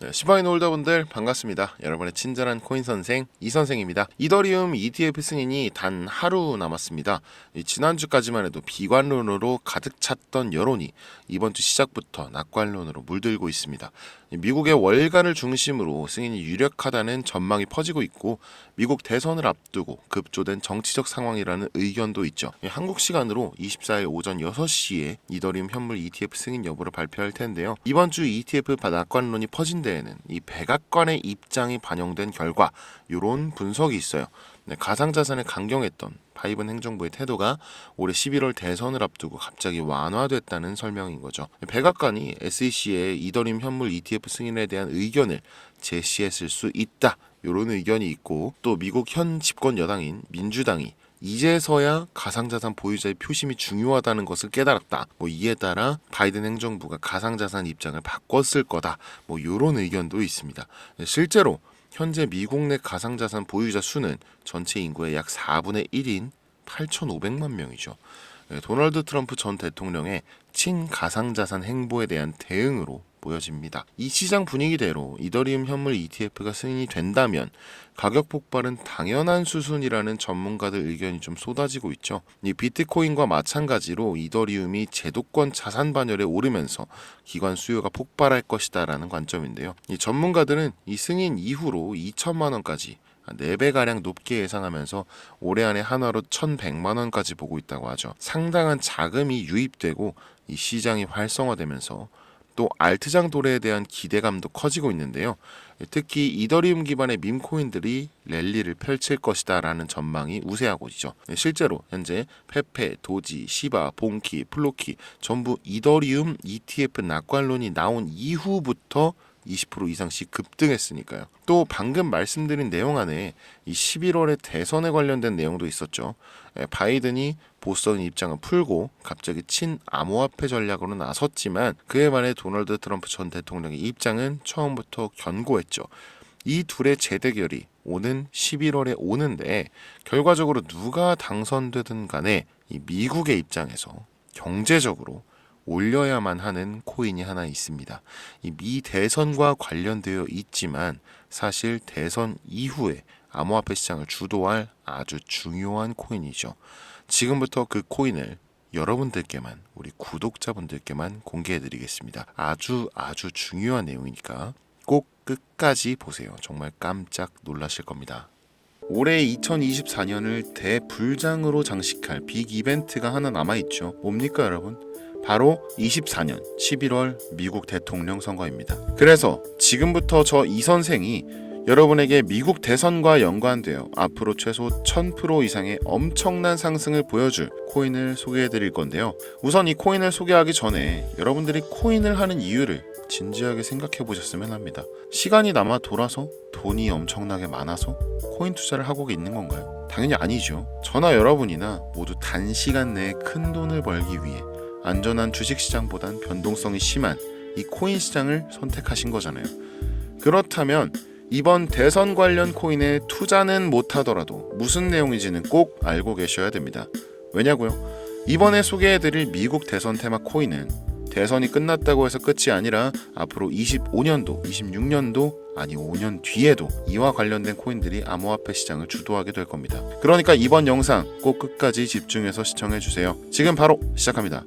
네, 시바인 홀더분들 반갑습니다. 여러분의 친절한 코인 선생 이 선생입니다. 이더리움 ETF 승인이 단 하루 남았습니다. 이 지난주까지만 해도 비관론으로 가득 찼던 여론이 이번 주 시작부터 낙관론으로 물들고 있습니다. 이 미국의 월간을 중심으로 승인이 유력하다는 전망이 퍼지고 있고 미국 대선을 앞두고 급조된 정치적 상황이라는 의견도 있죠. 이 한국 시간으로 24일 오전 6시에 이더리움 현물 ETF 승인 여부를 발표할 텐데요. 이번 주 ETF 낙관론이 퍼진 데에는 이 백악관의 입장이 반영된 결과 이런 분석이 있어요. 네, 가상자산을 강경했던 바이든 행정부의 태도가 올해 11월 대선을 앞두고 갑자기 완화됐다는 설명인 거죠. 백악관이 SEC의 이더리움 현물 ETF 승인에 대한 의견을 제시했을 수 있다. 이런 의견이 있고 또 미국 현 집권 여당인 민주당이 이제서야 가상자산 보유자의 표심이 중요하다는 것을 깨달았다. 뭐 이에 따라 바이든 행정부가 가상자산 입장을 바꿨을 거다. 뭐 이런 의견도 있습니다. 실제로 현재 미국 내 가상자산 보유자 수는 전체 인구의 약 4분의 1인 8,500만 명이죠. 예, 도널드 트럼프 전 대통령의 친가상자산 행보에 대한 대응으로 보여집니다. 이 시장 분위기대로 이더리움 현물 ETF가 승인이 된다면 가격 폭발은 당연한 수순이라는 전문가들 의견이 좀 쏟아지고 있죠. 이 비트코인과 마찬가지로 이더리움이 제도권 자산 반열에 오르면서 기관 수요가 폭발할 것이다라는 관점인데요. 이 전문가들은 이 승인 이후로 2천만 원까지 4배 가량 높게 예상하면서 올해 안에 한화로 1,100만 원까지 보고 있다고 하죠. 상당한 자금이 유입되고 이 시장이 활성화되면서 또 알트장 도래에 대한 기대감도 커지고 있는데요. 특히 이더리움 기반의 밈코인들이 랠리를 펼칠 것이다라는 전망이 우세하고 있죠. 실제로 현재 페페, 도지, 시바, 봉키, 플로키 전부 이더리움 ETF 낙관론이 나온 이후부터 20% 이상씩 급등했으니까요. 또 방금 말씀드린 내용 안에 이 11월에 대선에 관련된 내용도 있었죠. 에, 바이든이 보선 입장을 풀고 갑자기 친 암호화폐 전략으로 나섰지만 그에 반해 도널드 트럼프 전 대통령의 입장은 처음부터 견고했죠. 이 둘의 재대결이 오는 11월에 오는데 결과적으로 누가 당선되든 간에 이 미국의 입장에서 경제적으로 올려야만 하는 코인이 하나 있습니다. 이미 대선과 관련되어 있지만 사실 대선 이후에 암호화폐 시장을 주도할 아주 중요한 코인이죠. 지금부터 그 코인을 여러분들께만 우리 구독자분들께만 공개해 드리겠습니다. 아주 아주 중요한 내용이니까 꼭 끝까지 보세요. 정말 깜짝 놀라실 겁니다. 올해 2024년을 대불장으로 장식할 빅 이벤트가 하나 남아 있죠. 뭡니까, 여러분? 바로 24년 11월 미국 대통령 선거입니다. 그래서 지금부터 저 이 선생이 여러분에게 미국 대선과 연관되어 앞으로 최소 1000% 이상의 엄청난 상승을 보여줄 코인을 소개해 드릴 건데요. 우선 이 코인을 소개하기 전에 여러분들이 코인을 하는 이유를 진지하게 생각해 보셨으면 합니다. 시간이 남아 돌아서 돈이 엄청나게 많아서 코인 투자를 하고 있는 건가요? 당연히 아니죠. 저나 여러분이나 모두 단시간 내에 큰 돈을 벌기 위해 안전한 주식 시장보단 변동성이 심한 이 코인 시장을 선택하신 거잖아요. 그렇다면 이번 대선 관련 코인에 투자는 못하더라도 무슨 내용인지는 꼭 알고 계셔야 됩니다. 왜냐고요? 이번에 소개해드릴 미국 대선 테마 코인은 대선이 끝났다고 해서 끝이 아니라 앞으로 25년도, 26년도 아니 5년 뒤에도 이와 관련된 코인들이 암호화폐 시장을 주도하게 될 겁니다. 그러니까 이번 영상 꼭 끝까지 집중해서 시청해 주세요. 지금 바로 시작합니다.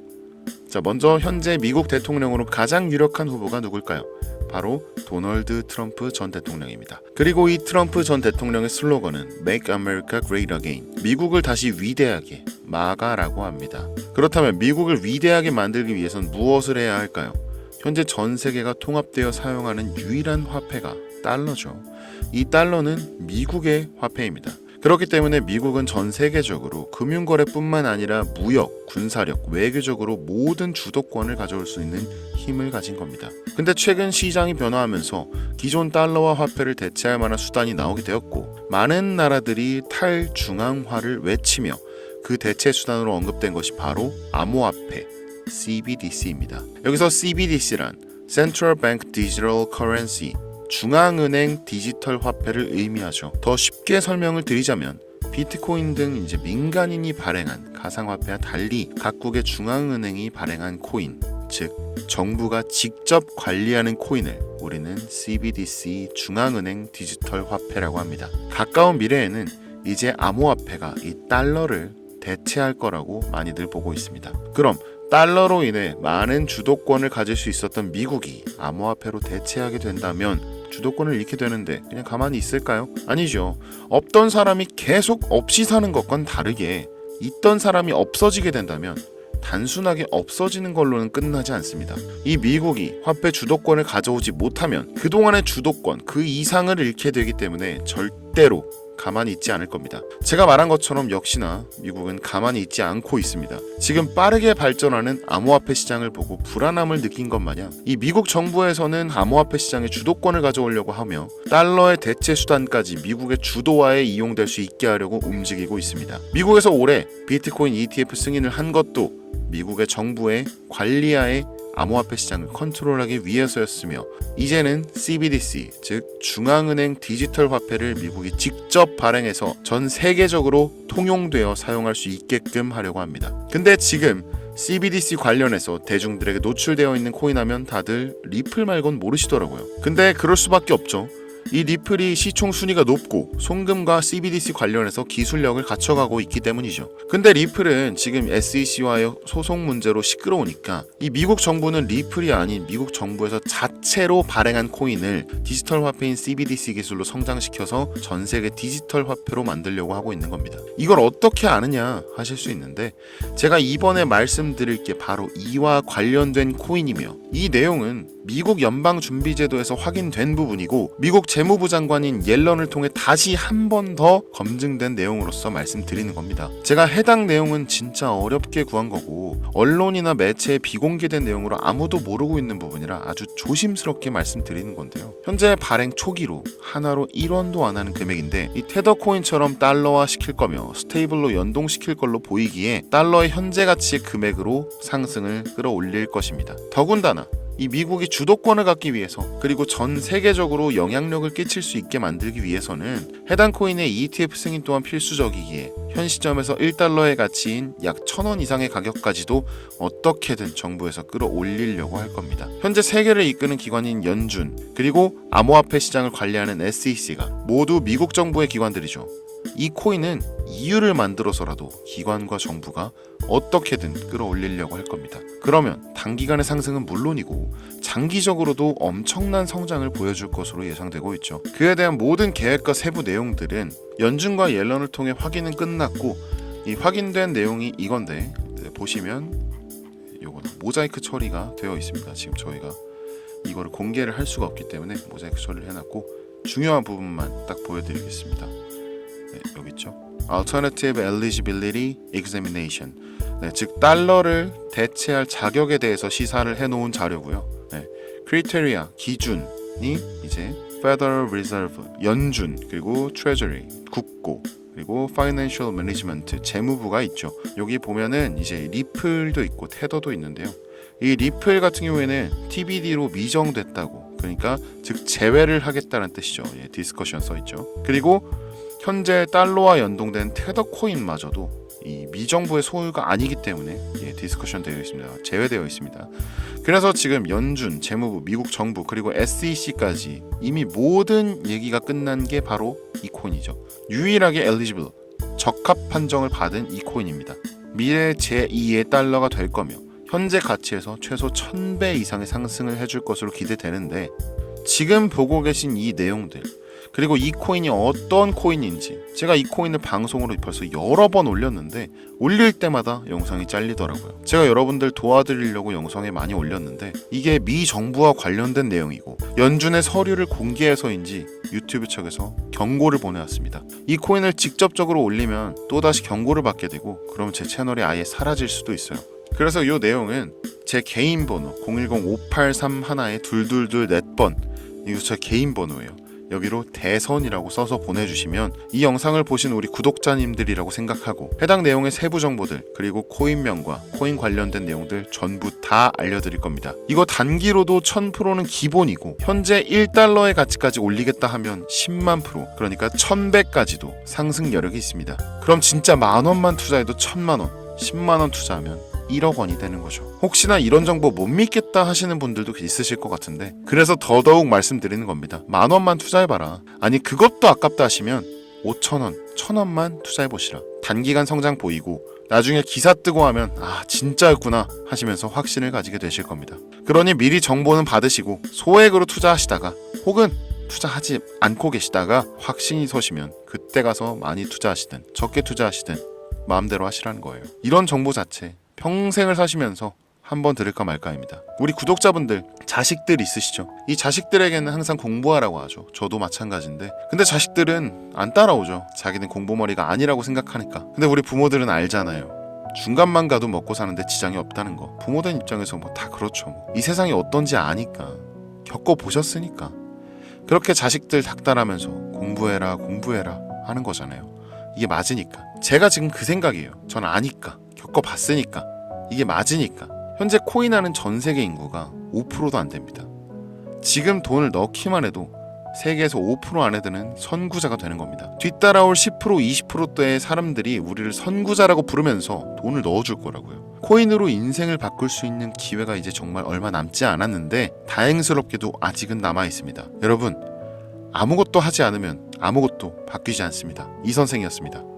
자, 먼저 현재 미국 대통령으로 가장 유력한 후보가 누굴까요? 바로 도널드 트럼프 전 대통령입니다. 그리고 이 트럼프 전 대통령의 슬로건은 Make America Great Again. 미국을 다시 위대하게 마가라고 합니다. 그렇다면 미국을 위대하게 만들기 위해선 무엇을 해야 할까요? 현재 전 세계가 통합되어 사용하는 유일한 화폐가 달러죠. 이 달러는 미국의 화폐입니다. 그렇기 때문에 미국은 전 세계적으로 금융거래뿐만 아니라 무역, 군사력, 외교적으로 모든 주도권을 가져올 수 있는 힘을 가진 겁니다. 근데 최근 시장이 변화하면서 기존 달러와 화폐를 대체할 만한 수단이 나오게 되었고 많은 나라들이 탈중앙화를 외치며 그 대체 수단으로 언급된 것이 바로 암호화폐 CBDC입니다. 여기서 CBDC란 Central Bank Digital Currency 중앙은행 디지털 화폐를 의미하죠. 더 쉽게 설명을 드리자면 비트코인 등 이제 민간인이 발행한 가상화폐와 달리 각국의 중앙은행이 발행한 코인, 즉 정부가 직접 관리하는 코인을 우리는 CBDC 중앙은행 디지털 화폐라고 합니다. 가까운 미래에는 이제 암호화폐가 이 달러를 대체할 거라고 많이들 보고 있습니다. 그럼 달러로 인해 많은 주도권을 가질 수 있었던 미국이 암호화폐로 대체하게 된다면 주도권을 잃게 되는데 그냥 가만히 있을까요? 아니죠. 없던 사람이 계속 없이 사는 것과는 다르게 있던 사람이 없어지게 된다면 단순하게 없어지는 걸로는 끝나지 않습니다. 이 미국이 화폐 주도권을 가져오지 못하면 그동안의 주도권 그 이상을 잃게 되기 때문에 절대로 가만히 있지 않을 겁니다. 제가 말한 것처럼 역시나 미국은 가만히 있지 않고 있습니다. 지금 빠르게 발전하는 암호화폐 시장을 보고 불안함을 느낀 것 마냥 이 미국 정부에서는 암호화폐 시장의 주도권을 가져오려고 하며 달러의 대체 수단까지 미국의 주도화에 이용될 수 있게 하려고 움직이고 있습니다. 미국에서 올해 비트코인 ETF 승인을 한 것도 미국의 정부의 관리하에 암호화폐 시장을 컨트롤하기 위해서였으며 이제는 CBDC 즉 중앙은행 디지털 화폐를 미국이 직접 발행해서 전 세계적으로 통용되어 사용할 수 있게끔 하려고 합니다. 근데 지금 CBDC 관련해서 대중들에게 노출되어 있는 코인 하면 다들 리플 말곤 모르시더라고요. 근데 그럴 수밖에 없죠. 이 리플이 시총 순위가 높고 송금과 CBDC 관련해서 기술력을 갖춰가고 있기 때문이죠. 근데 리플은 지금 SEC와의 소송 문제로 시끄러우니까 이 미국 정부는 리플이 아닌 미국 정부에서 자체로 발행한 코인을 디지털 화폐인 CBDC 기술로 성장시켜서 전 세계 디지털 화폐로 만들려고 하고 있는 겁니다. 이걸 어떻게 아느냐 하실 수 있는데 제가 이번에 말씀드릴 게 바로 이와 관련된 코인이며 이 내용은 미국 연방준비제도에서 확인된 부분이고 미국 재무부 장관인 옐런을 통해 다시 한 번 더 검증된 내용으로서 말씀드리는 겁니다. 제가 해당 내용은 진짜 어렵게 구한 거고 언론이나 매체에 비공개된 내용으로 아무도 모르고 있는 부분이라 아주 조심스럽게 말씀드리는 건데요. 현재 발행 초기로 하나로 1원도 안 하는 금액인데 이 테더 코인처럼 달러화 시킬 거며 스테이블로 연동시킬 걸로 보이기에 달러의 현재 가치의 금액으로 상승을 끌어올릴 것입니다. 더군다나 이 미국이 주도권을 갖기 위해서 그리고 전 세계적으로 영향력을 끼칠 수 있게 만들기 위해서는 해당 코인의 ETF 승인 또한 필수적이기에 현 시점에서 1달러의 가치인 약 1000원 이상의 가격까지도 어떻게든 정부에서 끌어올리려고 할 겁니다. 현재 세계를 이끄는 기관인 연준 그리고 암호화폐 시장을 관리하는 SEC가 모두 미국 정부의 기관들이죠. 이 코인은 이유를 만들어서라도 기관과 정부가 어떻게든 끌어올리려고 할 겁니다. 그러면 단기간의 상승은 물론이고 장기적으로도 엄청난 성장을 보여줄 것으로 예상되고 있죠. 그에 대한 모든 계획과 세부 내용들은 연준과 옐런을 통해 확인은 끝났고 이 확인된 내용이 이건데 네, 보시면 요거는 모자이크 처리가 되어 있습니다. 지금 저희가 이거를 공개를 할 수가 없기 때문에 모자이크 처리를 해놨고 중요한 부분만 딱 보여드리겠습니다. 네, 여기 있죠. Alternative Eligibility Examination. 네, 즉 달러를 대체할 자격에 대해서 시사를 해놓은 자료고요. 네, Criteria 기준이 이제 Federal Reserve 연준 그리고 Treasury 국고 그리고 Financial Management 재무부가 있죠. 여기 보면은 이제 리플도 있고 테더도 있는데요. 이 리플 같은 경우에는 TBD로 미정됐다고 그러니까 즉 제외를 하겠다는 뜻이죠. 예, 디스커션 써 있죠. 그리고 현재 달러와 연동된 테더 코인마저도 이 미정부의 소유가 아니기 때문에 예, 디스커션 되어 있습니다. 제외되어 있습니다. 그래서 지금 연준, 재무부, 미국 정부 그리고 SEC까지 이미 모든 얘기가 끝난 게 바로 이 코인이죠. 유일하게 엘리지블 적합 판정을 받은 이 코인입니다. 미래 제2의 달러가 될 거며 현재 가치에서 최소 1000배 이상의 상승을 해줄 것으로 기대되는데 지금 보고 계신 이 내용들 그리고 이 코인이 어떤 코인인지 제가 이 코인을 방송으로 벌써 여러 번 올렸는데 올릴 때마다 영상이 잘리더라고요. 제가 여러분들 도와드리려고 영상에 많이 올렸는데 이게 미 정부와 관련된 내용이고 연준의 서류를 공개해서인지 유튜브 측에서 경고를 보내왔습니다. 이 코인을 직접적으로 올리면 또다시 경고를 받게 되고 그럼 제 채널이 아예 사라질 수도 있어요. 그래서 이 내용은 제 개인 번호 010-583 하나에 둘둘둘 넷번 이거 제 개인 번호예요. 여기로 대선이라고 써서 보내주시면 이 영상을 보신 우리 구독자님들이라고 생각하고 해당 내용의 세부 정보들 그리고 코인명과 코인 관련된 내용들 전부 다 알려드릴 겁니다. 이거 단기로도 1000%는 기본이고 현재 1달러의 가치까지 올리겠다 하면 10만 프로 그러니까 1000배까지도 상승 여력이 있습니다. 그럼 진짜 만 원만 투자해도 1000만 원, 10만 원 투자하면 1억 원이 되는 거죠. 혹시나 이런 정보 못 믿겠다 하시는 분들도 있으실 것 같은데 그래서 더더욱 말씀드리는 겁니다. 만 원만 투자해봐라. 아니 그것도 아깝다 하시면 5천 원, 천 원만 투자해보시라. 단기간 성장 보이고 나중에 기사 뜨고 하면 아 진짜였구나 하시면서 확신을 가지게 되실 겁니다. 그러니 미리 정보는 받으시고 소액으로 투자하시다가 혹은 투자하지 않고 계시다가 확신이 서시면 그때 가서 많이 투자하시든 적게 투자하시든 마음대로 하시라는 거예요. 이런 정보 자체 평생을 사시면서 한번 들을까 말까입니다. 우리 구독자분들 자식들 있으시죠? 이 자식들에게는 항상 공부하라고 하죠. 저도 마찬가지인데. 근데 자식들은 안 따라오죠. 자기는 공부머리가 아니라고 생각하니까. 근데 우리 부모들은 알잖아요. 중간만 가도 먹고 사는데 지장이 없다는 거. 부모된 입장에서 뭐 다 그렇죠. 뭐. 이 세상이 어떤지 아니까. 겪어 보셨으니까. 그렇게 자식들 닥달하면서 공부해라, 공부해라 하는 거잖아요. 이게 맞으니까. 제가 지금 그 생각이에요. 전 아니까. 겪어봤으니까. 이게 맞으니까. 현재 코인하는 전 세계 인구가 5%도 안 됩니다. 지금 돈을 넣기만 해도 세계에서 5% 안에 드는 선구자가 되는 겁니다. 뒤따라올 10% 20%대의 사람들이 우리를 선구자라고 부르면서 돈을 넣어줄 거라고요. 코인으로 인생을 바꿀 수 있는 기회가 이제 정말 얼마 남지 않았는데 다행스럽게도 아직은 남아 있습니다. 여러분 아무것도 하지 않으면 아무것도 바뀌지 않습니다. 이 선생이었습니다.